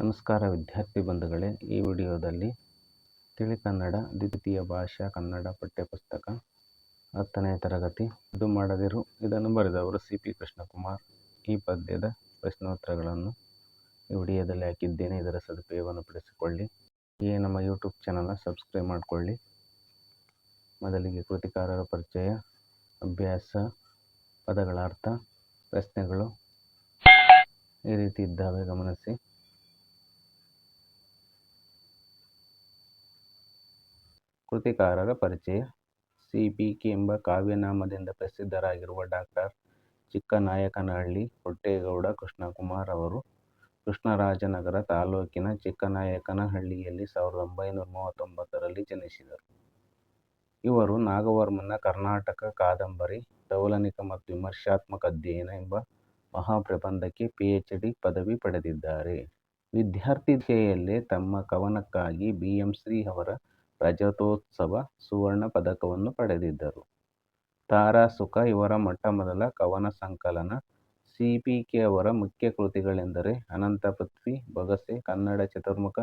ನಮಸ್ಕಾರ ವಿದ್ಯಾರ್ಥಿ ಬಂಧುಗಳೇ, ಈ ವಿಡಿಯೋದಲ್ಲಿ ತಿಳಿ ಕನ್ನಡ, ದ್ವಿತೀಯ ಭಾಷಾ ಕನ್ನಡ ಪಠ್ಯಪುಸ್ತಕ, ಹತ್ತನೇ ತರಗತಿ ಇದು ಮಾಡದಿರು. ಇದನ್ನು ಬರೆದವರು ಸಿ ಪಿ ಕೃಷ್ಣಕುಮಾರ್. ಈ ಪದ್ಯದ ಪ್ರಶ್ನೋತ್ತರಗಳನ್ನು ಈ ವಿಡಿಯೋದಲ್ಲಿ ಹಾಕಿದ್ದೇನೆ. ಇದರ ಸದುಪಯೋಗವನ್ನು ಪಡಿಸಿಕೊಳ್ಳಿ. ಈ ನಮ್ಮ ಯೂಟ್ಯೂಬ್ ಚಾನಲ್ನ ಸಬ್ಸ್ಕ್ರೈಬ್ ಮಾಡಿಕೊಳ್ಳಿ. ಮೊದಲಿಗೆ ಕೃತಿಕಾರರ ಪರಿಚಯ, ಅಭ್ಯಾಸ ಪದಗಳ ಅರ್ಥ ಪ್ರಶ್ನೆಗಳು ಈ ರೀತಿ ಇದ್ದಾವೆ. ಗಮನಿಸಿ. ಕೃತಿಕಾರರ ಪರಿಚಯ. ಸಿ ಪಿ ಕೆ ಎಂಬ ಕಾವ್ಯನಾಮದಿಂದ ಪ್ರಸಿದ್ಧರಾಗಿರುವ ಡಾಕ್ಟರ್ ಚಿಕ್ಕನಾಯಕನಹಳ್ಳಿ, ಹೊಟ್ಟೇಗೌಡ, ಕೃಷ್ಣಕುಮಾರ್ ಅವರು ಕೃಷ್ಣರಾಜನಗರ ತಾಲೂಕಿನ ಚಿಕ್ಕನಾಯಕನಹಳ್ಳಿಯಲ್ಲಿ ಸಾವಿರದ ಒಂಬೈನೂರ ಮೂವತ್ತೊಂಬತ್ತರಲ್ಲಿ ಜನಿಸಿದರು. ಇವರು ನಾಗವರ್ಮನ ಕರ್ನಾಟಕ ಕಾದಂಬರಿ, ತೌಲನಿಕ ಮತ್ತು ವಿಮರ್ಶಾತ್ಮಕ ಅಧ್ಯಯನ ಎಂಬ ಮಹಾಪ್ರಬಂಧಕ್ಕೆ ಪಿ ಎಚ್ ಡಿ ಪದವಿ ಪಡೆದಿದ್ದಾರೆ. ವಿದ್ಯಾರ್ಥಿ ದಶೆಯಲ್ಲೇ ತಮ್ಮ ಕವನಕ್ಕಾಗಿ ಬಿ ಎಂ ಶ್ರೀ ಅವರ ರಜತೋತ್ಸವ ಸುವರ್ಣ ಪದಕವನ್ನು ಪಡೆದಿದ್ದರು. ತಾರಾ ಸುಖ ಇವರ ಮೊಟ್ಟಮೊದಲ ಕವನ ಸಂಕಲನ. ಸಿ ಪಿ ಅವರ ಮುಖ್ಯ ಕೃತಿಗಳೆಂದರೆ ಅನಂತಪೃಥ್ವಿ ಬೊಗಸೆ, ಕನ್ನಡ ಚತುರ್ಮುಖ,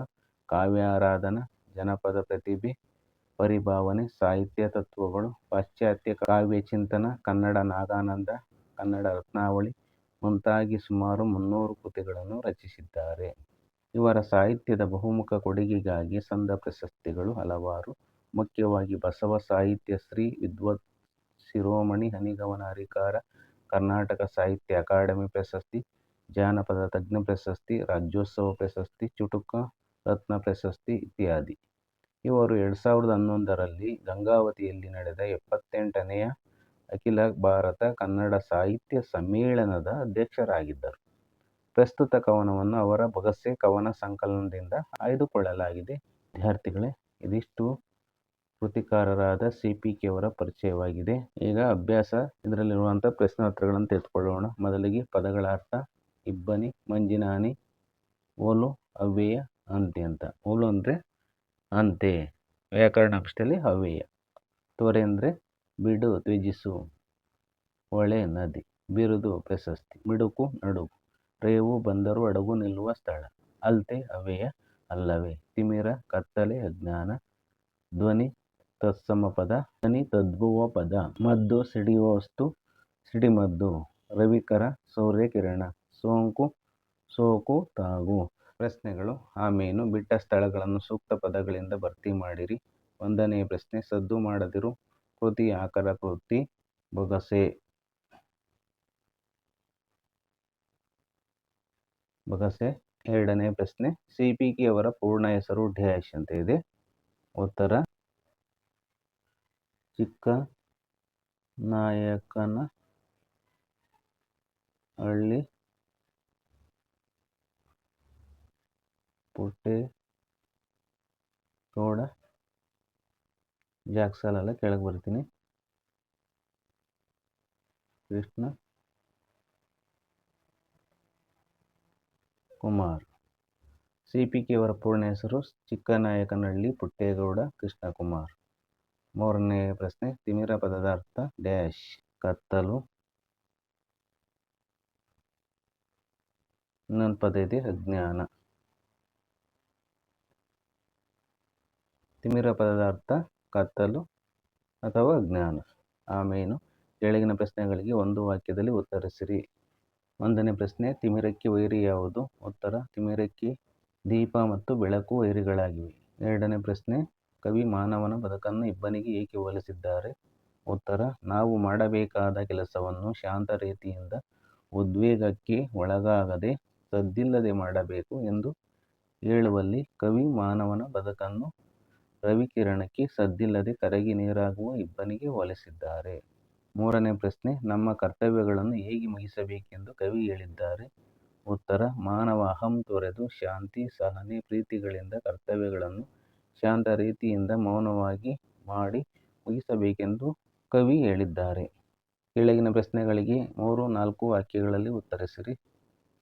ಕಾವ್ಯಾರಾಧನ, ಜನಪದ ಪ್ರತಿಭೆ, ಪರಿಭಾವನೆ, ಸಾಹಿತ್ಯ ತತ್ವಗಳು, ಪಾಶ್ಚಾತ್ಯ ಕಾವ್ಯಚಿಂತನ ಕನ್ನಡ ನಾಗಾನಂದ, ಕನ್ನಡ ರತ್ನಾವಳಿ ಮುಂತಾಗಿ ಸುಮಾರು ಮುನ್ನೂರು ಕೃತಿಗಳನ್ನು ರಚಿಸಿದ್ದಾರೆ. ಇವರ ಸಾಹಿತ್ಯದ ಬಹುಮುಖ ಕೊಡುಗೆಗಾಗಿ ಸಂದ ಪ್ರಶಸ್ತಿಗಳು ಹಲವಾರು. ಮುಖ್ಯವಾಗಿ ಬಸವ ಸಾಹಿತ್ಯ ಶ್ರೀ ವಿದ್ವತ್ ಶಿರೋಮಣಿ ಹನಿಗವನ ಹರಿಕಾರ ಕರ್ನಾಟಕ ಸಾಹಿತ್ಯ ಅಕಾಡೆಮಿ ಪ್ರಶಸ್ತಿ, ಜಾನಪದ ತಜ್ಞ ಪ್ರಶಸ್ತಿ, ರಾಜ್ಯೋತ್ಸವ ಪ್ರಶಸ್ತಿ, ಚುಟುಕ ರತ್ನ ಪ್ರಶಸ್ತಿ ಇತ್ಯಾದಿ. ಇವರು ಎರಡು ಸಾವಿರದ ಹನ್ನೊಂದರಲ್ಲಿ ಗಂಗಾವತಿಯಲ್ಲಿ ನಡೆದ ಎಪ್ಪತ್ತೆಂಟನೆಯ ಅಖಿಲ ಭಾರತ ಕನ್ನಡ ಸಾಹಿತ್ಯ ಸಮ್ಮೇಳನದ ಅಧ್ಯಕ್ಷರಾಗಿದ್ದರು. ಪ್ರಸ್ತುತ ಕವನವನ್ನು ಅವರ ಬೊಗಸೆ ಕವನ ಸಂಕಲನದಿಂದ ಆಯ್ದುಕೊಳ್ಳಲಾಗಿದೆ. ವಿದ್ಯಾರ್ಥಿಗಳೇ, ಇದಿಷ್ಟು ಕೃತಿಕಾರರಾದ ಸಿ ಪಿ ಕೆ ಅವರ ಪರಿಚಯವಾಗಿದೆ. ಈಗ ಅಭ್ಯಾಸ, ಇದರಲ್ಲಿರುವಂಥ ಪ್ರಶ್ನೋತ್ತರಗಳನ್ನು ತೆಗೆದುಕೊಳ್ಳೋಣ ಮೊದಲಿಗೆ ಪದಗಳ ಅರ್ಥ ಇಬ್ಬನಿ, ಮಂಜಿನಾನಿ, ಓಲು, ಅವ್ಯಯ, ಅಂತೆ ಅಂತ. ಓಲು ಅಂದರೆ ಅಂತೆ, ವ್ಯಾಕರಣ ಅಂಶದಲ್ಲಿ ಅವ್ಯಯ. ತೋರೆ ಅಂದರೆ ಬಿಡು ತ್ಯಜಿಸು, ಹೊಳೆ ನದಿ, ಬಿರುದು ಪ್ರಶಸ್ತಿ, ಬಿಡುಕು ನಡುಕು ರೇವು ಬಂದರು ಅಡಗು ನಿಲ್ಲುವ ಸ್ಥಳ. ಅಲ್ತೆ ಅವೆಯ ಅಲ್ಲವೇ? ತಿಮಿರ, ಕತ್ತಲೆ, ಅಜ್ಞಾನ, ಧ್ವನಿ, ತತ್ಸಮ ಪದ, ಧ್ವನಿ ತದ್ಭುವ ಪದ, ಮದ್ದು, ಸಿಡಿಯುವ ವಸ್ತು, ಸಿಡಿಮದ್ದು, ರವಿಕರ ಸೂರ್ಯಕಿರಣ ಸೋಂಕು, ಸೋಕು, ತಾಗು. ಪ್ರಶ್ನೆಗಳು ಆಮೇನು ಬಿಟ್ಟ ಸ್ಥಳಗಳನ್ನು ಸೂಕ್ತ ಪದಗಳಿಂದ ಭರ್ತಿ ಮಾಡಿರಿ. ಒಂದನೆಯ ಪ್ರಶ್ನೆ, ಸದ್ದು ಮಾಡದಿರು ಕೃತಿ, ಆಕರ ಕೃತಿ, ಬೊಗಸೆ. ಬೊಗಸೆ, ಎರಡನೇ ಪ್ರಶ್ನೆ, ಸಿ ಪಿ ಕೆ ಅವರ ಪೂರ್ಣ ಹೆಸರು ಡ್ಯಾಶ್ ಅಂತ ಇದೆ. ಉತ್ತರ ಚಿಕ್ಕ ನಾಯಕನ ಹಳ್ಳಿ ಪುಟ್ಟೆ ಗೌಡ ಜಾಕ್ಸಲೆಲ್ಲ ಕೆಳಗೆ ಬರ್ತೀನಿ. Krishna Kumar. C P K ಅವರ ಪೂರ್ಣ ಹೆಸರು ಚಿಕ್ಕನಾಯಕನಹಳ್ಳಿ ಪುಟ್ಟೇಗೌಡ ಕೃಷ್ಣಕುಮಾರ್. ಮೂರನೇ ಪ್ರಶ್ನೆ, ತಿಮಿರ ಪದದ ಅರ್ಥ ಡ್ಯಾಶ್, ಕತ್ತಲು. ಇನ್ನೊಂದು ಪದ ಇದೆ ಅಜ್ಞಾನ. ತಿಮಿರ ಪದದ ಅರ್ಥ ಕತ್ತಲು ಅಥವಾ ಅಜ್ಞಾನ? ಆಮೇನು ಕೆಳಗಿನ ಪ್ರಶ್ನೆಗಳಿಗೆ ಒಂದು ವಾಕ್ಯದಲ್ಲಿ ಉತ್ತರಿಸಿರಿ. ಒಂದನೇ ಪ್ರಶ್ನೆ, ತಿಮಿರಕ್ಕೆ ವೈರಿ ಯಾವುದು? ಉತ್ತರ, ತಿಮಿರಕ್ಕೆ ದೀಪ ಮತ್ತು ಬೆಳಕು ವೈರಿಗಳಾಗಿವೆ. ಎರಡನೇ ಪ್ರಶ್ನೆ, ಕವಿ ಮಾನವನ ಬದುಕನ್ನು ಇಬ್ಬನಿಗೆ ಏಕೆ ಹೋಲಿಸಿದ್ದಾರೆ? ಉತ್ತರ, ನಾವು ಮಾಡಬೇಕಾದ ಕೆಲಸವನ್ನು ಶಾಂತ ರೀತಿಯಿಂದ ಉದ್ವೇಗಕ್ಕೆ ಒಳಗಾಗದೆ ಸದ್ದಿಲ್ಲದೆ ಮಾಡಬೇಕು ಎಂದು ಹೇಳುವಲ್ಲಿ ಕವಿ ಮಾನವನ ಬದುಕನ್ನು ರವಿಕಿರಣಕ್ಕೆ ಸದ್ದಿಲ್ಲದೆ ಕರಗಿ ನೀರಾಗುವ ಇಬ್ಬನಿಗೆ ಹೋಲಿಸಿದ್ದಾರೆ. ಮೂರನೇ ಪ್ರಶ್ನೆ, ನಮ್ಮ ಕರ್ತವ್ಯಗಳನ್ನು ಹೇಗೆ ಮುಗಿಸಬೇಕೆಂದು ಕವಿ ಹೇಳಿದ್ದಾರೆ. ಉತ್ತರ, ಮಾನವ ಅಹಂ ತೊರೆದು ಶಾಂತಿ, ಸಹನೆ, ಪ್ರೀತಿಗಳಿಂದ ಕರ್ತವ್ಯಗಳನ್ನು ಶಾಂತ ರೀತಿಯಿಂದ ಮೌನವಾಗಿ ಮಾಡಿ ಮುಗಿಸಬೇಕೆಂದು ಕವಿ ಹೇಳಿದ್ದಾರೆ. ಕೆಳಗಿನ ಪ್ರಶ್ನೆಗಳಿಗೆ ಮೂರು, ನಾಲ್ಕು ವಾಕ್ಯಗಳಲ್ಲಿ ಉತ್ತರಿಸಿರಿ.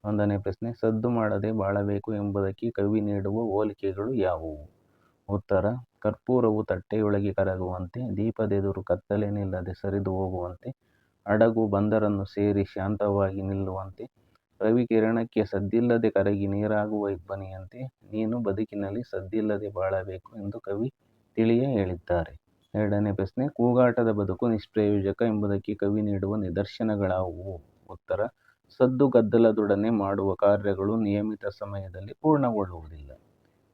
ಒಂದನೇ ಪ್ರಶ್ನೆ, ಸದ್ದು ಮಾಡದೆ ಬಾಳಬೇಕು ಎಂಬುದಕ್ಕೆ ಕವಿ ನೀಡುವ ಹೋಲಿಕೆಗಳು ಯಾವುವು? ಉತ್ತರ ಕರ್ಪೂರವು ತಟ್ಟೆಯೊಳಗೆ ಕರಗುವಂತೆ, ದೀಪದೆದುರು ಕತ್ತಲೇನಿಲ್ಲದೆ ಸರಿದು ಹೋಗುವಂತೆ ಹಡಗು ಬಂದರನ್ನು ಸೇರಿ ಶಾಂತವಾಗಿ ನಿಲ್ಲುವಂತೆ, ರವಿಕಿರಣಕ್ಕೆ ಸದ್ದಿಲ್ಲದೆ ಕರಗಿ ನೀರಾಗುವ ಇಬ್ಬನಿಯಂತೆ, ನೀನು ಬದುಕಿನಲ್ಲಿ ಸದ್ದಿಲ್ಲದೆ ಬಾಳಬೇಕು ಎಂದು ಕವಿ ತಿಳಿಯೇ ಹೇಳಿದ್ದಾರೆ. ಎರಡನೇ ಪ್ರಶ್ನೆ, ಕೂಗಾಟದ ಬದುಕು ನಿಷ್ಪ್ರಯೋಜಕ ಎಂಬುದಕ್ಕೆ ಕವಿ ನೀಡುವ ನಿದರ್ಶನಗಳಾವುವು? ಉತ್ತರ, ಸದ್ದು ಗದ್ದಲದೊಡನೆ ಮಾಡುವ ಕಾರ್ಯಗಳು ನಿಯಮಿತ ಸಮಯದಲ್ಲಿ ಪೂರ್ಣಗೊಳ್ಳುವುದಿಲ್ಲ.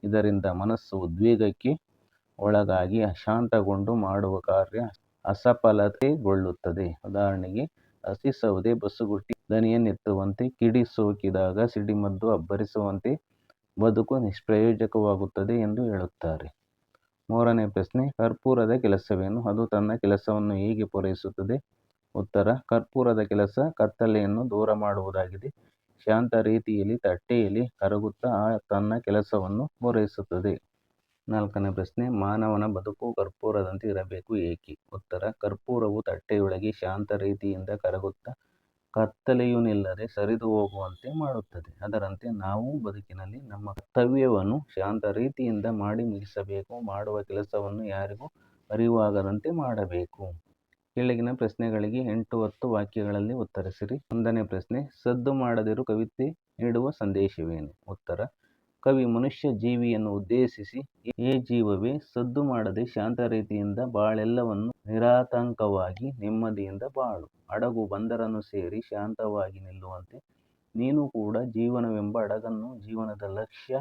ಇದರಿಂದ ಮನಸ್ಸು ಉದ್ವೇಗಕ್ಕೆ ಒಳಗಾಗಿ ಅಶಾಂತಗೊಂಡು ಮಾಡುವ ಕಾರ್ಯ ಅಸಫಲತೆಗೊಳ್ಳುತ್ತದೆ. ಉದಾಹರಣೆಗೆ, ಹಸಿ ಸೌದೆ ಬಸುಗುಟ್ಟಿ ದನಿಯನ್ನೆತ್ತುವಂತೆ ಕಿಡಿ ಸೋಕಿದಾಗ ಸಿಡಿಮದ್ದು ಅಬ್ಬರಿಸುವಂತೆ ಬದುಕು ನಿಷ್ಪ್ರಯೋಜಕವಾಗುತ್ತದೆ ಎಂದು ಹೇಳುತ್ತಾರೆ. ಮೂರನೇ ಪ್ರಶ್ನೆ, ಕರ್ಪೂರದ ಕೆಲಸವೇನು? ಅದು ತನ್ನ ಕೆಲಸವನ್ನು ಹೇಗೆ ಪೂರೈಸುತ್ತದೆ? ಉತ್ತರ, ಕರ್ಪೂರದ ಕೆಲಸ ಕತ್ತಲೆಯನ್ನು ದೂರ ಮಾಡುವುದಾಗಿದೆ. ಶಾಂತ ರೀತಿಯಲ್ಲಿ, ತಟ್ಟೆಯಲ್ಲಿ ಕರಗುತ್ತಾ ಆ ತನ್ನ ಕೆಲಸವನ್ನು ಪೂರೈಸುತ್ತದೆ. ನಾಲ್ಕನೇ ಪ್ರಶ್ನೆ, ಮಾನವನ ಬದುಕು ಕರ್ಪೂರದಂತೆ ಇರಬೇಕು ಏಕೆ? ಉತ್ತರ, ಕರ್ಪೂರವು ತಟ್ಟೆಯೊಳಗೆ ಶಾಂತ ರೀತಿಯಿಂದ ಕರಗುತ್ತಾ ಕತ್ತಲೆಯೂ ನಿಲ್ಲದೆ ಸರಿದು ಹೋಗುವಂತೆ ಮಾಡುತ್ತದೆ. ಅದರಂತೆ ನಾವು ಬದುಕಿನಲ್ಲಿ ನಮ್ಮ ಕರ್ತವ್ಯವನ್ನು ಶಾಂತ ರೀತಿಯಿಂದ ಮಾಡಿ ಮುಗಿಸಬೇಕು, ಮಾಡುವ ಕೆಲಸವನ್ನು ಯಾರಿಗೂ ಅರಿವಾಗದಂತೆ ಮಾಡಬೇಕು. ಕೆಳಗಿನ ಪ್ರಶ್ನೆಗಳಿಗೆ ಎಂಟು ಹತ್ತು ವಾಕ್ಯಗಳಲ್ಲಿ ಉತ್ತರಿಸಿರಿ. ಒಂದನೇ ಪ್ರಶ್ನೆ, ಸದ್ದು ಮಾಡದಿರು ಕವಿತೆ ನೀಡುವ ಸಂದೇಶವೇನು? ಉತ್ತರ ಕವಿ ಮನುಷ್ಯ ಜೀವಿಯನ್ನು ಉದ್ದೇಶಿಸಿ, ಏ ಜೀವವೇ, ಸದ್ದು ಮಾಡದೆ ಶಾಂತ ರೀತಿಯಿಂದ ಬಾಳೆಲ್ಲವನ್ನು ನಿರಾತಂಕವಾಗಿ ನೆಮ್ಮದಿಯಿಂದ ಬಾಳು. ಹಡಗು ಬಂದರನ್ನು ಸೇರಿ ಶಾಂತವಾಗಿ ನಿಲ್ಲುವಂತೆ ನೀನು ಕೂಡ ಜೀವನವೆಂಬ ಹಡಗನ್ನು ಜೀವನದ ಲಕ್ಷ್ಯ,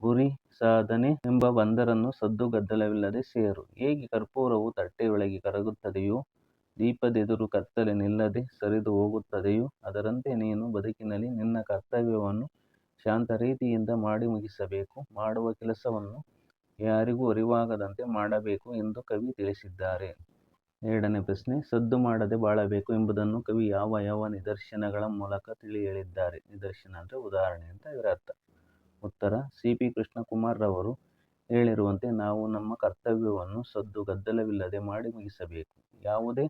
ಗುರಿ, ಸಾಧನೆ ಎಂಬ ಬಂದರನ್ನು ಸದ್ದು ಗದ್ದಲವಿಲ್ಲದೆ ಸೇರು. ಹೇಗೆ ಕರ್ಪೂರವು ತಟ್ಟೆಯೊಳಗೆ ಕರಗುತ್ತದೆಯೋ, ದೀಪದೆದುರು ಕತ್ತಲೆ ನಿಲ್ಲದೆ ಸರಿದು ಹೋಗುತ್ತದೆಯೋ, ಅದರಂತೆ ನೀನು ಬದುಕಿನಲ್ಲಿ ನಿನ್ನ ಕರ್ತವ್ಯವನ್ನು ಶಾಂತ ರೀತಿಯಿಂದ ಮಾಡಿ ಮುಗಿಸಬೇಕು, ಮಾಡುವ ಕೆಲಸವನ್ನು ಯಾರಿಗೂ ಅರಿವಾಗದಂತೆ ಮಾಡಬೇಕು ಎಂದು ಕವಿ ತಿಳಿಸಿದ್ದಾರೆ. ಎರಡನೇ ಪ್ರಶ್ನೆ, ಸದ್ದು ಮಾಡದೆ ಬಾಳಬೇಕು ಎಂಬುದನ್ನು ಕವಿ ಯಾವ ಯಾವ ನಿದರ್ಶನಗಳ ಮೂಲಕ ತಿಳಿ ಹೇಳಿದ್ದಾರೆ ನಿದರ್ಶನ ಅಂದರೆ ಉದಾಹರಣೆ ಅಂತ ಇದರ ಅರ್ಥ. ಉತ್ತರ ಸಿ ಪಿ ಕೃಷ್ಣಕುಮಾರ್ ರವರು ಹೇಳಿರುವಂತೆ ನಾವು ನಮ್ಮ ಕರ್ತವ್ಯವನ್ನು ಸದ್ದು ಗದ್ದಲವಿಲ್ಲದೆ ಮಾಡಿ ಮುಗಿಸಬೇಕು. ಯಾವುದೇ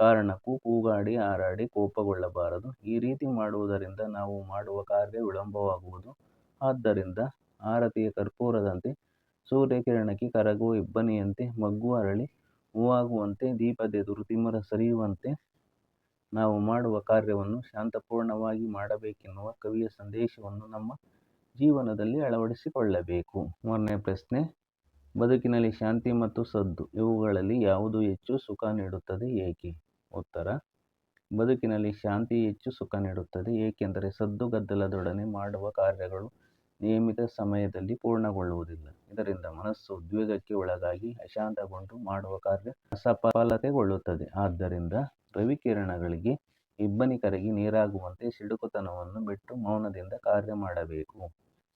ಕಾರಣಕ್ಕೂ ಕೂಗಾಡಿ, ಹಾರಾಡಿ, ಕೋಪಗೊಳ್ಳಬಾರದು. ಈ ರೀತಿ ಮಾಡುವುದರಿಂದ ನಾವು ಮಾಡುವ ಕಾರ್ಯ ವಿಳಂಬವಾಗುವುದು. ಆದ್ದರಿಂದ ಆರತಿಯ ಕರ್ಪೂರದಂತೆ ಸೂರ್ಯಕಿರಣಕ್ಕೆ ಕರಗುವ ಇಬ್ಬನಿಯಂತೆ ಮಗ್ಗು ಅರಳಿ, ಹೂವಾಗುವಂತೆ ದೀಪದೆದುರು ತಿಮ್ಮರ ಸರಿಯುವಂತೆ ನಾವು ಮಾಡುವ ಕಾರ್ಯವನ್ನು ಶಾಂತಪೂರ್ಣವಾಗಿ ಮಾಡಬೇಕೆನ್ನುವ ಕವಿಯ ಸಂದೇಶವನ್ನು ನಮ್ಮ ಜೀವನದಲ್ಲಿ ಅಳವಡಿಸಿಕೊಳ್ಳಬೇಕು. ಮೂರನೇ ಪ್ರಶ್ನೆ, ಬದುಕಿನಲ್ಲಿ ಶಾಂತಿ ಮತ್ತು ಸದ್ದು, ಇವುಗಳಲ್ಲಿ ಯಾವುದು ಹೆಚ್ಚು ಸುಖ ನೀಡುತ್ತದೆ, ಏಕೆ? ಉತ್ತರ ಬದುಕಿನಲ್ಲಿ ಶಾಂತಿ ಹೆಚ್ಚು ಸುಖ ನೀಡುತ್ತದೆ. ಏಕೆಂದರೆ ಸದ್ದು ಗದ್ದಲದೊಡನೆ ಮಾಡುವ ಕಾರ್ಯಗಳು ನಿಯಮಿತ ಸಮಯದಲ್ಲಿ ಪೂರ್ಣಗೊಳ್ಳುವುದಿಲ್ಲ. ಇದರಿಂದ ಮನಸ್ಸು ಉದ್ವೇಗಕ್ಕೆ ಒಳಗಾಗಿ ಅಶಾಂತಗೊಂಡು ಮಾಡುವ ಕಾರ್ಯ ಅಸಫಲತೆಗೊಳ್ಳುತ್ತದೆ. ಆದ್ದರಿಂದ ರವಿಕಿರಣಗಳಿಗೆ ಇಬ್ಬನಿ ಕರಗಿ ನೀರಾಗುವಂತೆ ಸಿಡುಕುತನವನ್ನು ಬಿಟ್ಟು ಮೌನದಿಂದ ಕಾರ್ಯ ಮಾಡಬೇಕು.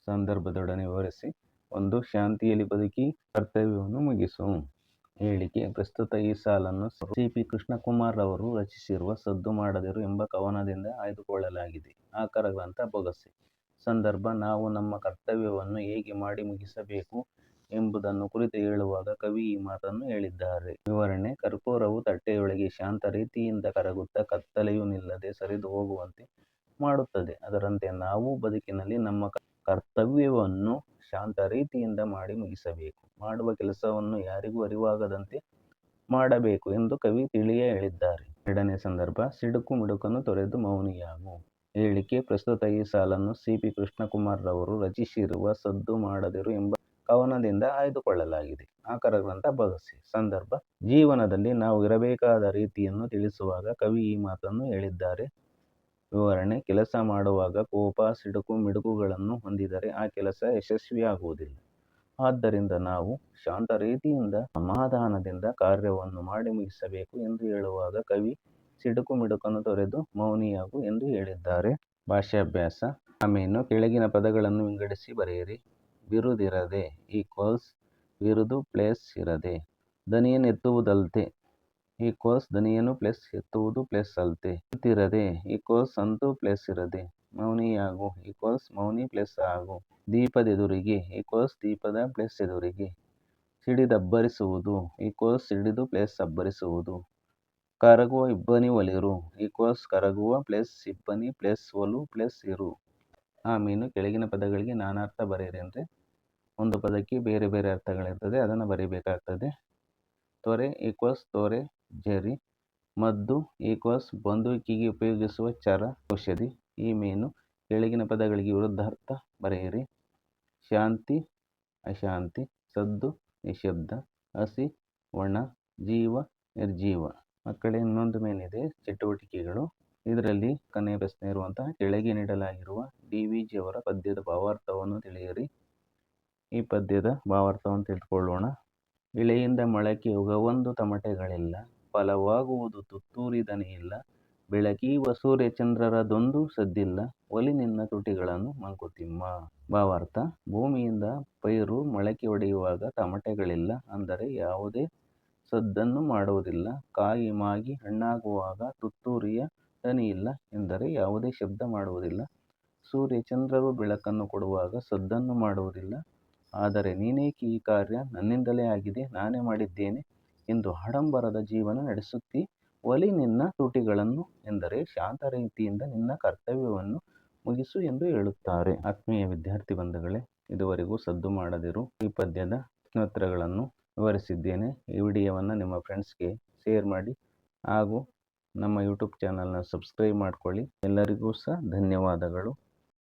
ಸಂದರ್ಭದೊಡನೆ ವಿವರಿಸಿ, ಒಂದು ಶಾಂತಿಯಲ್ಲಿ ಬದುಕಿ ಕರ್ತವ್ಯವನ್ನು ಮುಗಿಸು. ಹೇಳಿಕೆ. ಪ್ರಸ್ತುತ ಈ ಸಾಲನ್ನು ಸಿಪಿ ಕೃಷ್ಣಕುಮಾರ್ ಅವರು ರಚಿಸಿರುವ ಸದ್ದು ಮಾಡದಿರು ಎಂಬ ಕವನದಿಂದ ಆಯ್ದುಕೊಳ್ಳಲಾಗಿದೆ. ಆಕರ ಗ್ರಂಥ ಬೊಗಸೆ. ಸಂದರ್ಭ, ನಾವು ನಮ್ಮ ಕರ್ತವ್ಯವನ್ನು ಹೇಗೆ ಮಾಡಿ ಮುಗಿಸಬೇಕು ಎಂಬುದನ್ನು ಕುರಿತು ಹೇಳುವಾಗ ಕವಿ ಈ ಮಾತನ್ನು ಹೇಳಿದ್ದಾರೆ. ವಿವರಣೆ, ಕರ್ಪೂರವು ತಟ್ಟೆಯೊಳಗೆ ಶಾಂತ ರೀತಿಯಿಂದ ಕರಗುತ್ತಾ ಕತ್ತಲೆಯೂ ನಿಲ್ಲದೆ ಸರಿದು ಹೋಗುವಂತೆ ಮಾಡುತ್ತದೆ. ಅದರಂತೆ ನಾವು ಬದುಕಿನಲ್ಲಿ ನಮ್ಮ ಕರ್ತವ್ಯವನ್ನು ಶಾಂತ ರೀತಿಯಿಂದ ಮಾಡಿ ಮುಗಿಸಬೇಕು. ಮಾಡುವ ಕೆಲಸವನ್ನು ಯಾರಿಗೂ ಅರಿವಾಗದಂತೆ ಮಾಡಬೇಕು ಎಂದು ಕವಿ ತಿಳಿಯೇ ಹೇಳಿದ್ದಾರೆ. ಎರಡನೇ ಸಂದರ್ಭ, ಸಿಡುಕು ಮಿಡುಕನ್ನು ತೊರೆದು ಮೌನಿಯಾಗು. ಹೇಳಿಕೆ, ಪ್ರಸ್ತುತ ಈ ಸಾಲನ್ನು ಸಿ ಪಿ ಕೃಷ್ಣಕುಮಾರ್ ರವರು ರಚಿಸಿರುವ ಸದ್ದು ಮಾಡದಿರು ಎಂಬ ಕವನದಿಂದ ಆಯ್ದುಕೊಳ್ಳಲಾಗಿದೆ. ಆಕರ ಗ್ರಂಥ ಬಗಸೆ ಸಂದರ್ಭ, ಜೀವನದಲ್ಲಿ ನಾವು ಇರಬೇಕಾದ ರೀತಿಯನ್ನು ತಿಳಿಸುವಾಗ ಕವಿ ಈ ಮಾತನ್ನು ಹೇಳಿದ್ದಾರೆ. ವಿವರಣೆ ಕೆಲಸ ಮಾಡುವಾಗ ಕೋಪ, ಸಿಡುಕು, ಮಿಡುಕುಗಳನ್ನು ಹೊಂದಿದರೆ ಆ ಕೆಲಸ ಯಶಸ್ವಿಯಾಗುವುದಿಲ್ಲ. ಆದ್ದರಿಂದ ನಾವು ಶಾಂತ ರೀತಿಯಿಂದ ಸಮಾಧಾನದಿಂದ ಕಾರ್ಯವನ್ನು ಮಾಡಿ ಮುಗಿಸಬೇಕು ಎಂದು ಹೇಳುವಾಗ ಕವಿ ಸಿಡುಕು, ಮಿಡುಕನ್ನು ತೊರೆದು ಮೌನಿಯಾಗು ಎಂದು ಹೇಳಿದ್ದಾರೆ. ಭಾಷಾಭ್ಯಾಸ ಆಮೇನು ಕೆಳಗಿನ ಪದಗಳನ್ನು ವಿಂಗಡಿಸಿ ಬರೆಯಿರಿ. ಬಿರುದಿರದೆ ಈಕ್ವಲ್ಸ್. ಬಿರುದು ಪ್ಲೇಸ್ ಇರದೆ. ದನಿಯನ್ನು ಎತ್ತುವುದಲ್ತೆ ಈಕ್ವಲ್ಸ್ ದನಿಯನ್ನು ಪ್ಲಸ್ ಎತ್ತುವುದು ಪ್ಲಸ್ ಅಲ್ತೆ. ಅಂತಿರದೆ ಈಕ್ವಲ್ಸ್ ಅಂತೂ ಪ್ಲಸ್ ಇರದೆ. ಮೌನಿಯಾಗು ಈಕ್ವಲ್ಸ್ ಮೌನಿ ಪ್ಲಸ್ ಆಗು. ದೀಪದೆದುರಿಗೆ ಈಕ್ವಲ್ಸ್ ದೀಪದ ಪ್ಲಸ್ ಎದುರಿಗೆ. ಸಿಡಿದಬ್ಬರಿಸುವುದು ಈಕ್ವಲ್ಸ್ ಸಿಡಿದು ಪ್ಲಸ್ ಅಬ್ಬರಿಸುವುದು. ಕರಗುವ ಇಬ್ಬನಿ ಒಲಿರು ಈಕ್ವಲ್ಸ್ ಕರಗುವ ಪ್ಲಸ್ ಇಬ್ಬನಿ ಪ್ಲಸ್ ಒಲು ಪ್ಲಸ್ ಇರು. ಆಮೇಲೆ ಕೆಳಗಿನ ಪದಗಳಿಗೆ ನಾನಾರ್ಥ ಬರೆಯಿರಿ ಅಂದರೆ ಒಂದು ಪದಕ್ಕೆ ಬೇರೆ ಬೇರೆ ಅರ್ಥಗಳಿರ್ತದೆ, ಅದನ್ನು ಬರೀಬೇಕಾಗ್ತದೆ. ತೊರೆ ಈಕ್ವಲ್ಸ್ ತೊರೆ ಜರಿ, ಮದ್ದು ಈಕ್ವಸ್ ಬಂದೂಕಿಗೆ ಉಪಯೋಗಿಸುವ ಚರ ಔಷಧಿ. ಈ ಮೀನು ಕೆಳಗಿನ ಪದಗಳಿಗೆ ವಿರುದ್ಧಾರ್ಥ ಬರೆಯಿರಿ. ಶಾಂತಿ, ಅಶಾಂತಿ, ಸದ್ದು, ನಿಶಬ್ದ, ಹಸಿ, ಒಣ, ಜೀವ, ನಿರ್ಜೀವ. ಮಕ್ಕಳ, ಇನ್ನೊಂದು ಮೇನಿದೆ, ಚಟುವಟಿಕೆಗಳು. ಇದರಲ್ಲಿ ಕೊನೆಯ ಪ್ರಶ್ನೆ ಇರುವಂತಹ ಕೆಳಗೆ ನೀಡಲಾಗಿರುವ ಡಿ ವಿ ಜಿ ಅವರ ಪದ್ಯದ ಭಾವಾರ್ಥವನ್ನು ತಿಳಿಯಿರಿ. ಈ ಪದ್ಯದ ಭಾವಾರ್ಥವನ್ನು ತಿಳಿದುಕೊಳ್ಳೋಣ. ಇಳೆಯಿಂದ ಮೊಳಕೆ ಯುಗವೊಂದು ತಮಟೆಗಳಿಲ್ಲ. ಫಲವಾಗುವುದು ತುತ್ತೂರಿದನೆಯಿಲ್ಲ ಬೆಳಕೀವ ಸೂರ್ಯಚಂದ್ರರದೊಂದು ಸದ್ದಿಲ್ಲ. ಒಲಿ ನಿನ್ನ ತುಟಿಗಳನ್ನು ಮಂಕುತಿಮ್ಮ ಭಾವಾರ್ಥ, ಭೂಮಿಯಿಂದ ಪೈರು ಮೊಳಕೆ ಒಡೆಯುವಾಗ ತಮಟೆಗಳಿಲ್ಲ ಅಂದರೆ ಯಾವುದೇ ಸದ್ದನ್ನು ಮಾಡುವುದಿಲ್ಲ. ಕಾಯಿ ಮಾಗಿ ಹಣ್ಣಾಗುವಾಗ ತುತ್ತೂರಿಯ ದನಿಯಿಲ್ಲ ಎಂದರೆ ಯಾವುದೇ ಶಬ್ದ ಮಾಡುವುದಿಲ್ಲ. ಸೂರ್ಯ ಚಂದ್ರರು ಬೆಳಕನ್ನು ಕೊಡುವಾಗ ಸದ್ದನ್ನು ಮಾಡುವುದಿಲ್ಲ. ಆದರೆ ನೀನೇಕೆ ಈ ಕಾರ್ಯ ನನ್ನಿಂದಲೇ ಆಗಿದೆ. ನಾನೇ ಮಾಡಿದ್ದೇನೆ. ಎಂದು ಆಡಂಬರದ ಜೀವನ ನಡೆಸುತ್ತಿ ಒಲಿ ನಿನ್ನ ತುಟಿಗಳನ್ನು ಎಂದರೆ ಶಾಂತ ರೀತಿಯಿಂದ ನಿನ್ನ ಕರ್ತವ್ಯವನ್ನು ಮುಗಿಸು ಎಂದು ಹೇಳುತ್ತಾರೆ. ಆತ್ಮೀಯ ವಿದ್ಯಾರ್ಥಿ ಬಂಧುಗಳೇ, ಇದುವರೆಗೂ ಸದ್ದು ಮಾಡದಿರು ಈ ಪದ್ಯದ ಪ್ರಶ್ನೋತ್ತರಗಳನ್ನು ವಿವರಿಸಿದ್ದೇನೆ. ಈ ವಿಡಿಯೋವನ್ನು ನಿಮ್ಮ ಫ್ರೆಂಡ್ಸ್ಗೆ ಶೇರ್ ಮಾಡಿ ಹಾಗೂ ನಮ್ಮ ಯೂಟ್ಯೂಬ್ ಚಾನಲ್ನ ಸಬ್ಸ್ಕ್ರೈಬ್ ಮಾಡಿಕೊಳ್ಳಿ. ಎಲ್ಲರಿಗೂ ಸಹ ಧನ್ಯವಾದಗಳು.